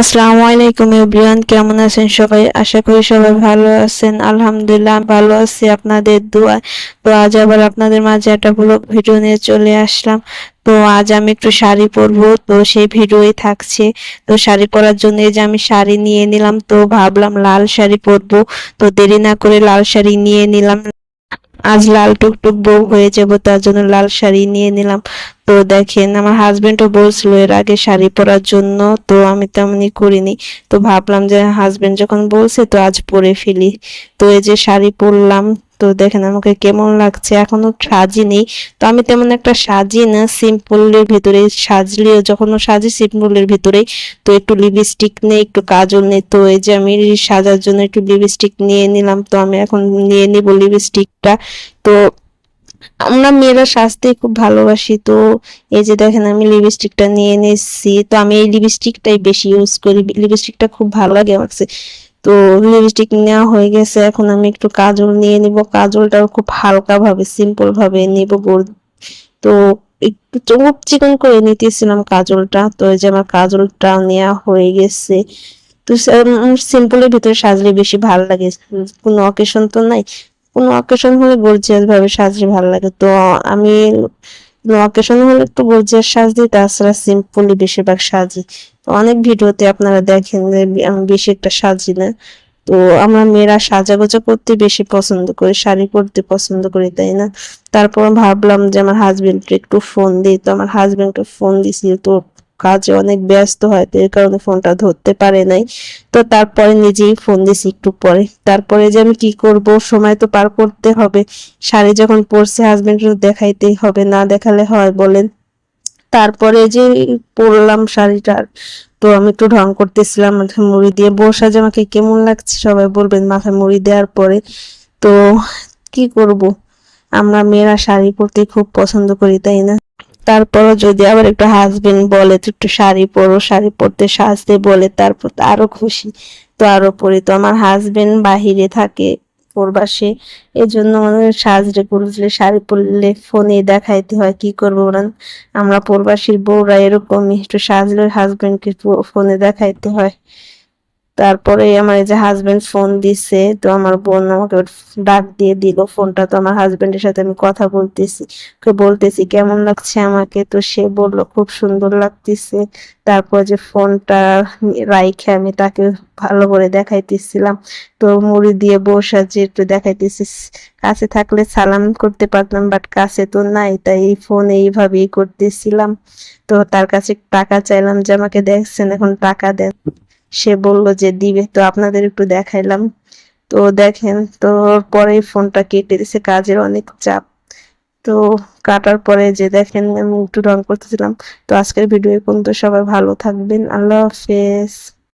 আসসালামু আলাইকুম এভরিওয়ান কেমন আছেন সবাই? আশা করি সবাই ভালো আছেন। আলহামদুলিল্লাহ ভালো আছি, আপনাদের দোয়া। তো আজ আবার আপনাদের মাঝে একটা ব্লগ ভিডিও নিয়ে চলে আসলাম। তো আজ আমি একটু শাড়ি পরবো, তো সেই ভিডিওই থাকছে। তো শাড়ি পরার জন্য যে আমি শাড়ি নিয়ে নিলাম, তো ভাবলাম লাল শাড়ি পরবো। তো দেরি না করে লাল শাড়ি নিয়ে নিলাম। আজ লাল টুকটুক বউ হয়ে যাব, তার জন্য লাল শাড়ি নিয়ে নিলাম। তো দেখেন, আমার হাজবেন্ডও বলছিল, এর আগে শাড়ি পরার জন্য তো আমি তেমনই করিনি। তো ভাবলাম যে হাজবেন্ড যখন বলছে তো আজ পরে ফেলি। তো এই যে শাড়ি পরলাম তো দেখেন আমাকে কেমন লাগছে, এখনও সাজিনি। তো আমি তেমন একটা সাজি না, সিম্পলের ভিতরে সাজলেও যখন সাজি সিম্পলের ভিতরেই তো একটু লিপস্টিক নেই একটু কাজল নেই তো এই যে আমি সাজার জন্য একটু লিপস্টিক নিয়ে নিলাম, তো আমি এখন নিয়ে নিব লিপস্টিকটা তো আমরা মেয়েরা সাজতে খুব ভালোবাসি, তো এই যে দেখেন আমি লিপস্টিকটা নিয়ে নিচ্ছি তো আমি এই লিপস্টিকটাই বেশি ইউজ করি লিপস্টিকটা খুব ভালো লাগে আমার কাছে। তো লিপস্টিক নেওয়া হয়ে গেছে, এখন আমি একটু কাজল নিয়ে নিব। কাজলটাও খুব হালকা ভাবে সিম্পল ভাবে নিব গোল- তো একটু চোখ চিকন করে নিতেছিলাম কাজলটা। তো এই যে আমার কাজলটা নেওয়া হয়ে গেছে। তো সিম্পলের ভিতরে সাজলে বেশি ভালো লাগে। কোনো অকেশন তো নাই। কোনো অকেশন হলে গর্জিয়াস ভাবে সাজলে ভালো লাগে। তো আমি অকেশন হলে একটু গর্জিয়াস সাজ দিই তাছাড়া সিম্পলি বেশিরভাগ সাজি তো অনেক ভিডিওতে আপনারা দেখেন যে আমি বেশি একটা সাজি না। তো আমরা মেয়েরা সাজা গোজা করতে বেশি পছন্দ করি, শাড়ি পরতে পছন্দ করি, তাই না? তারপর ভাবলাম যে আমার হাজবেন্ডকে একটু ফোন দিই। তো আমার হাজবেন্ডকে ফোন দিছি তো কাজে অনেক ব্যস্ত হয়, তো এর কারণে ফোনটা ধরতে পারে নাই। তো তারপরে নিজেই ফোন দিছি একটু পরে। তারপরে যে আমি কি করব, সময় তো পার করতে হবে। শাড়ি যখন পরছে হাজবেন্ড দেখাইতেই হবে, না দেখালে হয় বলেন। তারপরে যে পরলাম শাড়িটার তো আমি একটু ঢং করতেছিলাম, মাথায় মুড়ি দিয়ে। বসা যে আমাকে কেমন লাগছে সবাই বলবেন, মাথায় মুড়ি দেওয়ার পরে। তো কি করব? আমরা মেয়েরা শাড়ি পরতে খুব পছন্দ করি, তাই না? তারপরও যদি আবার একটু হাজবেন্ড বলে, তো একটু শাড়ি পরো, শাড়ি পরতে সাজতে বলে, তারপর আরও খুশি। তো আরও পরি। তো আমার হাজবেন্ড বাহিরে থাকে প্রবাসে এই জন্য সাজরে করলে শাড়ি পরলে ফোনে দেখাইতে হয়, কি করব ওরা আমরা প্রবাসীর বউরা এরকমই, একটু সাজলে হাজবেন্ডকে ফোনে দেখাইতে হয়। তারপরে আমার যে হাজবেন্ড ফোন দিছে, তো আমার বোন আমাকে ডাক দিয়ে দিল ফোনটা তো আমার হাজবেন্ডের সাথে আমি কথা বলতেছি। ওকে বলতেছি, কেমন লাগছে আমাকে? তো সে বলল, খুব সুন্দর লাগতেছে। তারপর যে ফোনটা রাইখে আমি তাকে ভালো করে দেখাইতেছিলাম। তো মুড়ি দিয়ে বসা যে একটু দেখাইতেছি, কাছে থাকলে সালাম করতে পারতাম বাট কাছে তো নাই, তাই এই ফোন এইভাবেই করতেছিলাম। তো তার কাছে টাকা চাইলাম যে, আমাকে দেখছেন, এখন টাকা দেন। সে বলল যে, দিবে। তো আপনাদের একটু দেখাইলাম। তো দেখেন, তো পরে ফোনটা কেটে দিছে, কাজের অনেক চাপ। তো কাটার পরে যে দেখেন, আমি একটু রং করতেছিলাম। তো আজকের ভিডিও পর্যন্ত সবাই ভালো থাকবেন। আল্লাহ হাফেজ।